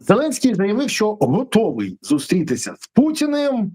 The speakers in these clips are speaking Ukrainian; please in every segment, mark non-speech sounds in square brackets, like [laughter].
Зеленський заявив, що готовий зустрітися з Путіним,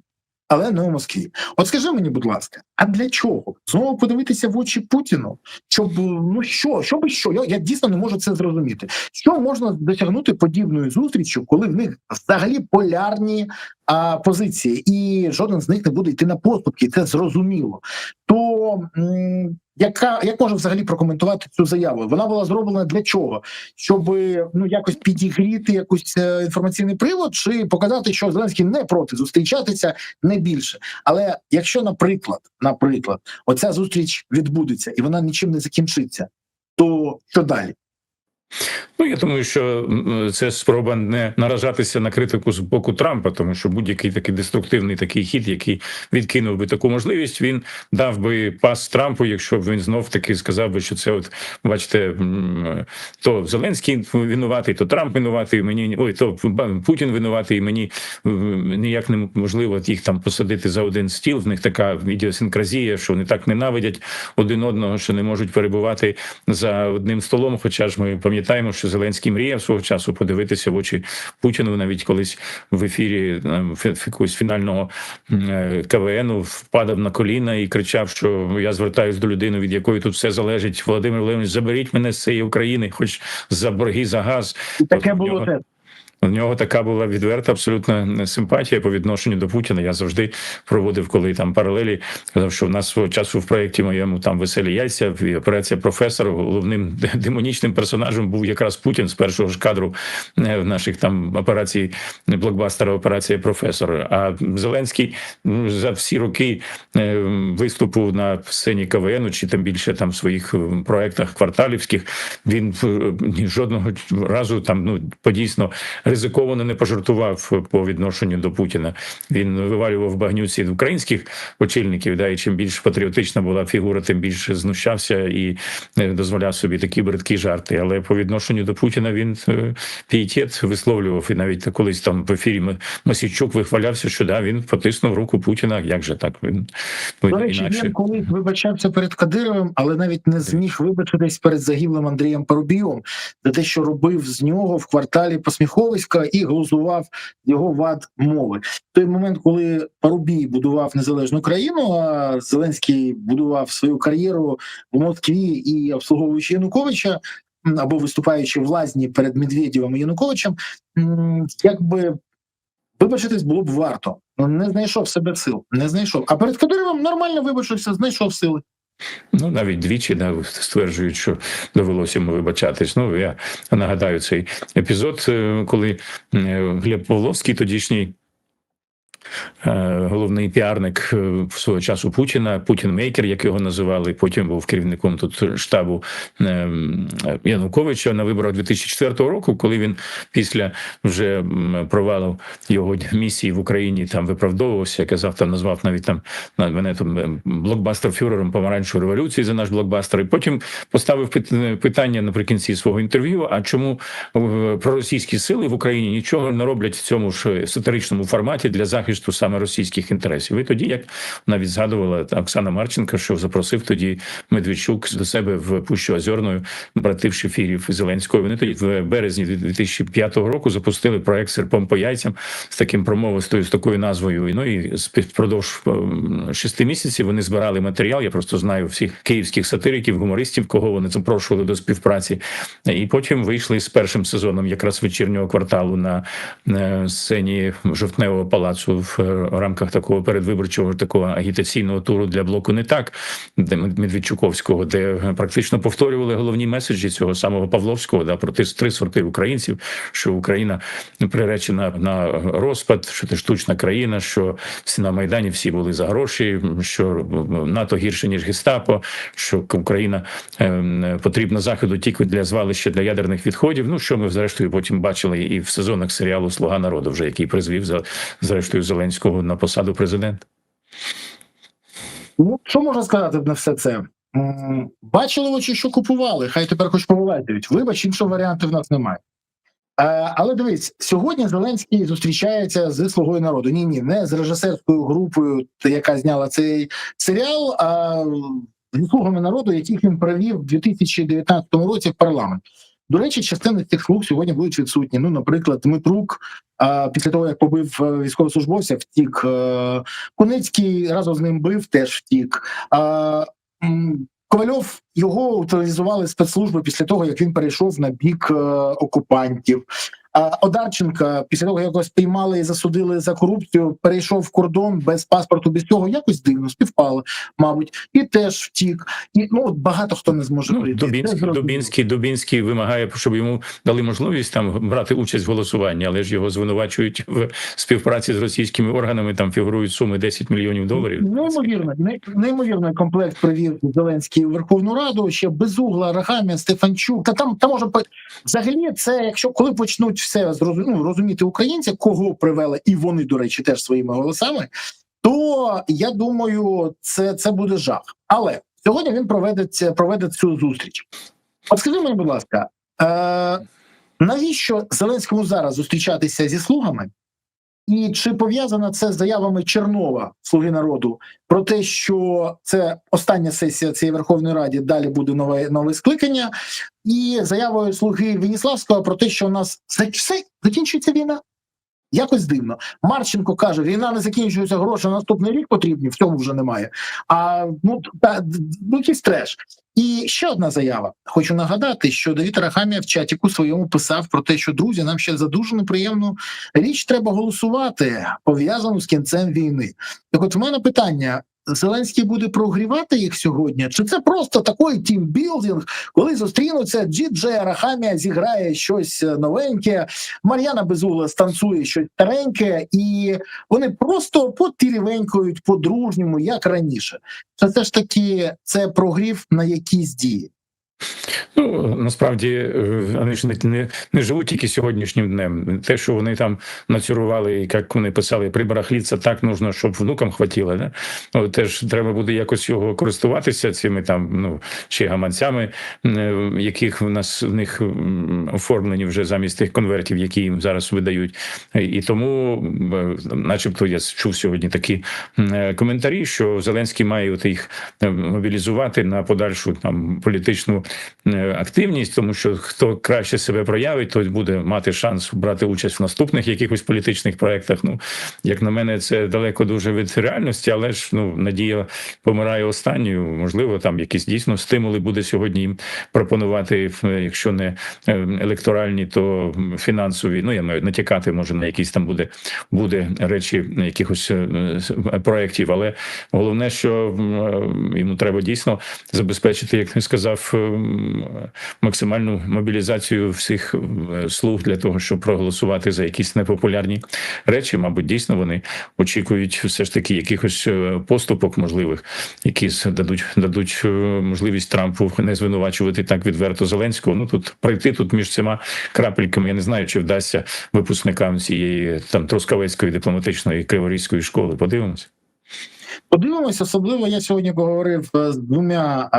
але не у Москві. От скажи мені, будь ласка, а для чого знову подивитися в очі Путіну? Щоб ну що, що би що? Я, я дійсно не можу це зрозуміти. Що можна досягнути подібною зустрічю, коли в них взагалі полярні а, позиції, і жоден з них не буде йти на поступки, це зрозуміло. То м, яка як можна взагалі прокоментувати цю заяву? Вона була зроблена для чого? Щоб ну якось підігріти якийсь е, інформаційний привод, чи показати, що Зеленський не проти зустрічатися не більше. Але якщо, наприклад, наприклад, оця зустріч відбудеться і вона нічим не закінчиться, то що далі? Ну я думаю, що це спроба не наражатися на критику з боку Трампа, тому що будь-який такий деструктивний такий хід, який відкинув би таку можливість, він дав би пас Трампу, якщо б він знов таки сказав би, що це, от бачите, то Зеленський винуватий, то Трамп винуватий. Мені ой, то Путін винуватий. і Мені ніяк неможливо їх там посадити за один стіл. В них така ідіосинкразія, що вони так ненавидять один одного, що не можуть перебувати за одним столом. Хоча ж ми пам'ятаємо, що Зеленський мріяв свого часу подивитися в очі Путіну, навіть колись в ефірі е, фі- якогось фінального КВН впадав на коліна і кричав, що я звертаюсь до людини, від якої тут все залежить. Володимир Володимирович, заберіть мене з цієї України, хоч за борги за газ. І таке От було нього-. У нього така була відверта абсолютна симпатія по відношенню до Путіна. Я завжди проводив, коли там паралелі казав, що в нас свого часу в проєкті моєму там веселі яйця і операція професор. Головним [laughs] демонічним персонажем був якраз Путін з першого ж кадру е, в наших там операцій блокбастера Операція професор. А Зеленський за всі роки е, виступу на сцені КВН, чи тим більше там в своїх е, проектах кварталівських, він е, жодного разу там ну подійсно ризиковано не пожартував по відношенню до Путіна. Він вивалював багнюці українських очільників. Да, і чим більш патріотична була фігура, тим більше знущався і е, дозволяв собі такі бридкі жарти. Але по відношенню до Путіна він е, пієтет висловлював. І навіть колись там в ефірі М- Масійчук вихвалявся, що да, він потиснув руку Путіна. Як же так? Він До речі, інакше. він колись вибачався перед Кадировим, але навіть не зміг вибачитись перед загиблим Андрієм Парубієм за те, що робив з нього в кварталі Посміховиська і глузував його вад мови. В той момент, коли Парубій будував незалежну країну, а Зеленський будував свою кар'єру в Москві і обслуговуючи Януковича. Або виступаючи в лазні перед Медведєвим і Януковичем, якби вибачитись було б варто. Не знайшов себе сил, не знайшов. А перед Кадировим нормально вибачився, знайшов сили. Ну, навіть двічі да, стверджують, що довелося йому вибачатись. Ну, я нагадаю цей епізод, е, коли е, Глеб Павловський, тодішній головний піарник е, свого часу Путіна, Путін-мейкер, як його називали, потім був керівником тут штабу е, Януковича на виборах 2004 року, коли він після вже провалу його місії в Україні там виправдовувався, казав, там назвав навіть там мене там е, блокбастер фюрером помаранчевої революції за наш блокбастер. І потім поставив пит- питання наприкінці свого інтерв'ю: а чому е, проросійські сили в Україні нічого не роблять в цьому ж есотеричному форматі для захисту саме російських інтересів? І тоді, як навіть згадувала Оксана Марченко, що запросив тоді Медведчук до себе в Пущу Озерною братів Шефірів Зеленського. Вони тоді в березні 2005 року запустили проект Серпом по яйцям з таким промовистою з такою назвою. Ну і впродовж ем, шести місяців вони збирали матеріал. Я просто знаю всіх київських сатириків, гумористів, кого вони запрошували до співпраці. І потім вийшли з першим сезоном якраз вечірнього кварталу на, на сцені жовтневого палацу в рамках такого передвиборчого такого агітаційного туру для блоку не так, де Медведчуковського, де практично повторювали головні меседжі цього самого Павловського да про три сорти українців, що Україна приречена на розпад, що це штучна країна, що всі на майдані всі були за гроші, що НАТО гірше ніж гестапо, що Україна ем, потрібна заходу тільки для звалища для ядерних відходів. Ну що ми зрештою потім бачили і в сезонах серіалу Слуга народу, вже який призвів за зрештою Зеленського на посаду президента. Ну, що можна сказати на все це? Бачили очі, що купували, хай тепер хоч повилазять. Вибач, іншого варіанту в нас немає. Е, але дивись, сьогодні Зеленський зустрічається з слугою народу. Ні, ні, не з режисерською групою, яка зняла цей серіал, а з слугами народу, яких він провів в 2019 році в парламент. До речі, частина цих слуг сьогодні будуть відсутні. Ну, наприклад, Дмитрук після того, як побив е, військовослужбовця, втік. Е, Куницький разом з ним бив, теж втік. Ковальов його утилізували спецслужби після того, як він перейшов на бік е, окупантів. Одарченка, після того, як його спіймали і засудили за корупцію, перейшов кордон без паспорту, без цього якось дивно співпало, мабуть, і теж втік. І ну от багато хто не зможе Ну, прийти. Дубінський. Дубінський, Дубінський вимагає, щоб йому дали можливість там брати участь в голосуванні, але ж його звинувачують в співпраці з російськими органами. Там фігурують суми 10 мільйонів доларів. Неймовірно, не- неймовірний комплект привів Зеленський у Верховну Раду. Ще Безугла, Рахамія, Стефанчук. Та там та може взагалі це, якщо коли почнуть все ну, розуміти українця, кого привели, і вони, до речі, теж своїми голосами. То я думаю, це, це буде жах. Але сьогодні він проведе, проведе цю зустріч. От скажи мені, будь ласка, е, навіщо Зеленському зараз зустрічатися зі слугами? І чи пов'язано це з заявами Чернова, Слуги народу, про те, що це остання сесія цієї Верховної Ради, далі буде нове нове скликання, і заявою слуги Веніславського про те, що у нас все закінчується війна? Якось дивно. Марченко каже: війна не закінчується, гроші на наступний рік потрібні, в цьому вже немає. А ну та ну якийсь треш. І ще одна заява. Хочу нагадати, що Давід Рахамія в чатіку своєму писав про те, що друзі, нам ще за дуже неприємну річ треба голосувати, пов'язану з кінцем війни. Так, от в мене питання: Зеленський буде прогрівати їх сьогодні? Чи це просто такий тімбілдинг, коли зустрінуться Діджей Рахамія зіграє щось е, новеньке, Мар'яна Безугла станцює щось стареньке, і вони просто потірівенькують по-дружньому, як раніше. Це все ж таки це прогрів на якісь дії. Ну насправді е, вони ж не, не, живуть тільки сьогоднішнім днем. Те, що вони там нацюрували, і як вони писали, прибарахліться так нужно, щоб внукам хватило. Да? Ну, теж треба буде якось його користуватися цими там ну чи гаманцями, е, яких в нас в них оформлені вже замість тих конвертів, які їм зараз видають. І тому, е, начебто, я чув сьогодні такі коментарі, що Зеленський має от їх мобілізувати на подальшу там політичну активність, тому що хто краще себе проявить, той буде мати шанс брати участь в наступних якихось політичних проектах. Ну як на мене, це далеко дуже від реальності, але ж ну надія помирає останньою. Можливо, там якісь дійсно стимули буде сьогодні їм пропонувати, е, якщо не е, електоральні, то фінансові. Ну я маю натякати, може на якісь там буде буде речі якихось е, е, проєктів. Але головне, що е, йому треба дійсно забезпечити, як я сказав, максимальну мобілізацію всіх е, слуг для того, щоб проголосувати за якісь непопулярні речі. Мабуть, дійсно вони очікують все ж таки якихось е, поступок можливих, які дадуть дадуть е, можливість Трампу не звинувачувати так відверто Зеленського. Ну тут пройти тут між цими крапельками. Я не знаю, чи вдасться випускникам цієї там Трускавецької дипломатичної криворізької школи. Подивимось. Подивимось, особливо я сьогодні поговорив з двома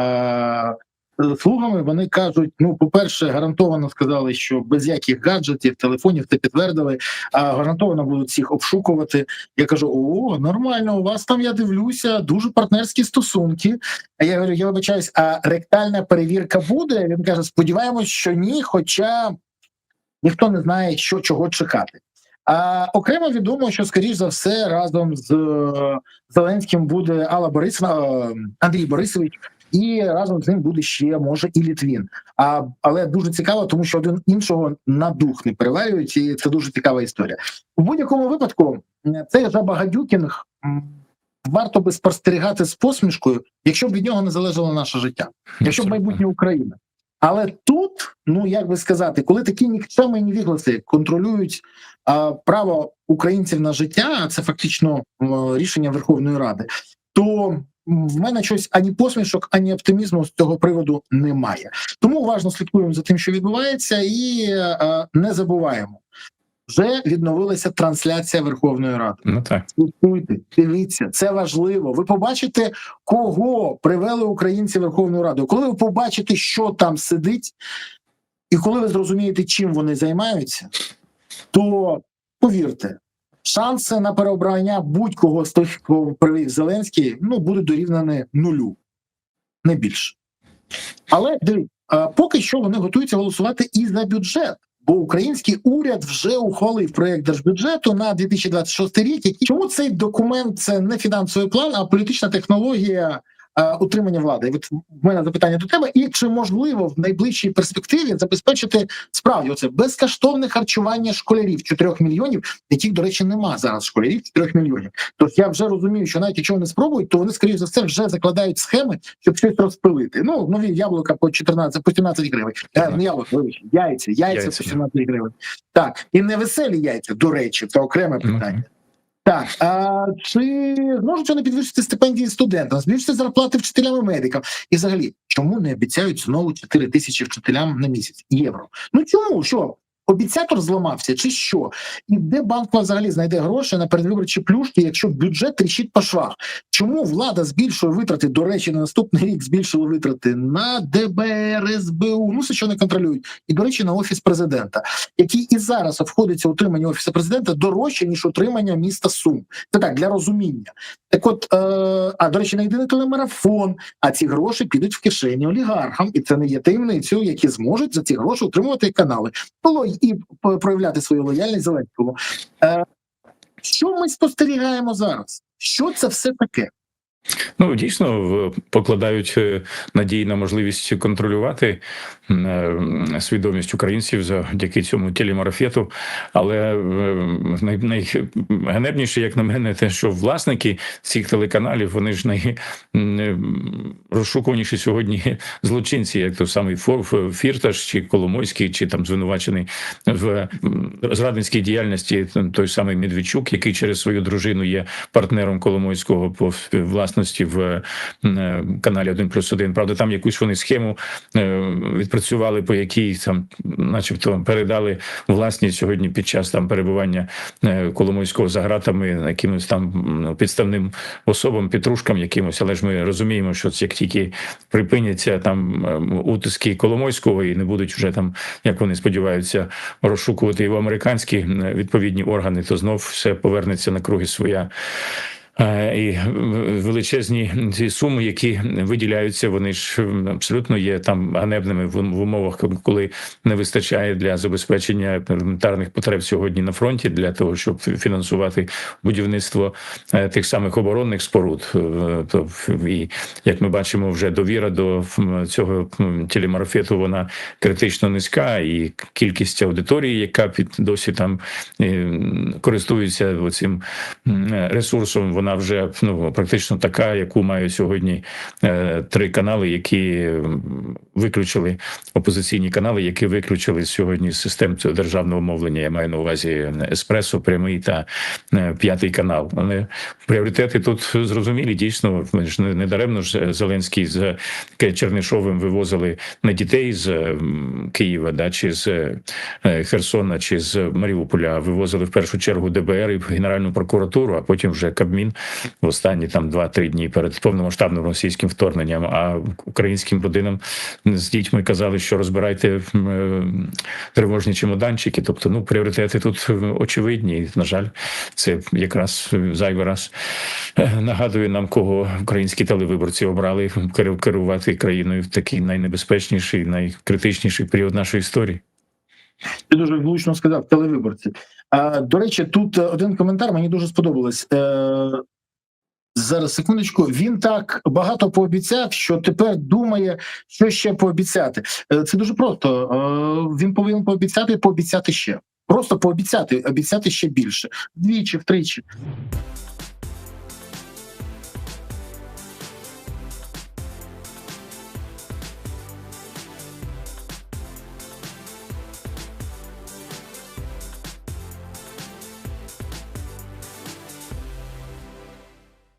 слугами. Вони кажуть: ну, по-перше, гарантовано сказали, що без яких гаджетів, телефонів це підтвердили, а гарантовано будуть всіх обшукувати. Я кажу: о, нормально, у вас там я дивлюся, дуже партнерські стосунки. А я говорю, я вибачаюсь, а ректальна перевірка буде? Він каже: сподіваємось, що ні, хоча ніхто не знає, що чого чекати. А окремо відомо, що скоріш за все разом з е, Зеленським буде Алла Борисовна, е, Андрій Борисович, і разом з ним буде ще може і Літвін. А але дуже цікаво, тому що один іншого на дух не переварюють, і це дуже цікава історія. У будь-якому випадку цей Жаба-Гадюкінг варто би спостерігати з посмішкою, якщо б від нього не залежало наше життя, якщо б майбутнє України. Але тут, ну як би сказати, коли такі нікчеми невігласи контролюють а, право українців на життя, а це фактично м, рішення Верховної Ради, то в мене щось ані посмішок, ані оптимізму з цього приводу немає. Тому уважно слідкуємо за тим, що відбувається, і е, не забуваємо. Вже відновилася трансляція Верховної Ради. Ну так. Слідкуйте, дивіться, це важливо. Ви побачите, кого привели українці Верховну Раду. Коли ви побачите, що там сидить, і коли ви зрозумієте, чим вони займаються, то повірте, шанси на переобрання будь-кого з тих, кого привів Зеленський, ну будуть дорівняні нулю, не більше. Але поки що вони готуються голосувати і за бюджет. Бо український уряд вже ухвалив проект держбюджету на 2026 рік. Чому цей документ це не фінансовий план, а політична технологія утримання влади? І От в мене запитання до тебе. І чи можливо в найближчій перспективі забезпечити справді оце безкоштовне харчування школярів 4 мільйонів, яких, до речі, нема зараз школярів 4 мільйонів. Тож я вже розумію, що навіть якщо вони спробують, то вони скоріш за все вже закладають схеми, щоб щось розпилити. Ну нові яблука по 14, по 17 гривень. Е, не яблука, яйця, яйця, Яйця, по 17 гривень. Так, і невеселі яйця, до речі, це окреме питання. Так, а чи зможуть вони підвищити стипендії студентам, збільшити зарплати вчителям і медикам? І взагалі, чому не обіцяють знову 4 тисячі вчителям на місяць євро? Ну чому? Що? Обіцятор зламався, чи що? І де банк взагалі знайде гроші на передвиборчі плюшки, якщо бюджет тріщить по швах? Чому влада збільшує витрати? До речі, на наступний рік збільшила витрати на ДБР, СБУ, ну все, що не контролюють, і до речі, на офіс президента, який і зараз обходиться утримання офісу президента дорожче ніж утримання міста Сум. Це так для розуміння. Так, от е, а до речі, на єдиний телемарафон. А ці гроші підуть в кишені олігархам, і це не є таємницею, які зможуть за ці гроші утримувати канали. Було і проявляти свою лояльність Зеленському. Е, що ми спостерігаємо зараз? Що це все таке? Ну дійсно покладають е, надії на можливість контролювати е, свідомість українців завдяки цьому телемарафету. Але е, най, найганебніше, як на мене, те, що власники цих телеканалів вони ж найрозшукуваніші сьогодні злочинці, як той самий Фірташ чи Коломойський, чи там звинувачений в зрадницькій діяльності той самий Медведчук, який через свою дружину є партнером Коломойського по власності в е, каналі 1 плюс 1. Правда, там якусь вони схему е, відпрацювали, по якій там, начебто, передали власність сьогодні під час там перебування е, Коломойського за гратами якимось там ну, підставним особам, підружкам якимось. Але ж ми розуміємо, що як тільки припиняться там утиски Коломойського і не будуть вже там, як вони сподіваються, розшукувати його американські е, відповідні органи, то знов все повернеться на круги своя. Е, І величезні ці суми, які виділяються, вони ж абсолютно є там ганебними в умовах, коли не вистачає для забезпечення елементарних потреб сьогодні на фронті для того, щоб фінансувати будівництво е, тих самих оборонних споруд. Е, і як ми бачимо, вже довіра до цього телемарафету вона критично низька, і кількість аудиторії, яка під досі там користується цим ресурсом, вона вже ну практично така, яку мають сьогодні е, три канали, які виключили опозиційні канали, які виключили сьогодні з систем державного мовлення. Я маю на увазі еспресо, прямий та е, п'ятий канал. Але пріоритети тут зрозумілі. Дійсно, ж не, даремно ж Зеленський з Чернишовим вивозили не дітей з Києва, да чи з е, Херсона, чи з Маріуполя, вивозили в першу чергу ДБР і Генеральну прокуратуру, а потім вже Кабмін в останні там 2-3 дні перед повномасштабним російським вторгненням. А українським родинам з дітьми казали, що розбирайте е, тривожні чемоданчики. Тобто, ну пріоритети тут е, очевидні. І, На жаль, це якраз е, зайвий раз нагадує нам, кого українські телевиборці обрали керувати країною в такий найнебезпечніший, найкритичніший період нашої історії. Ти дуже влучно сказав телевиборці. До речі, тут е, один коментар мені дуже сподобалось. Е, зараз секундочку. Він так багато пообіцяв, що тепер думає, що ще пообіцяти. Е, це дуже просто. Він повинен пообіцяти, пообіцяти ще. Просто пообіцяти, обіцяти ще більше. Двічі, втричі.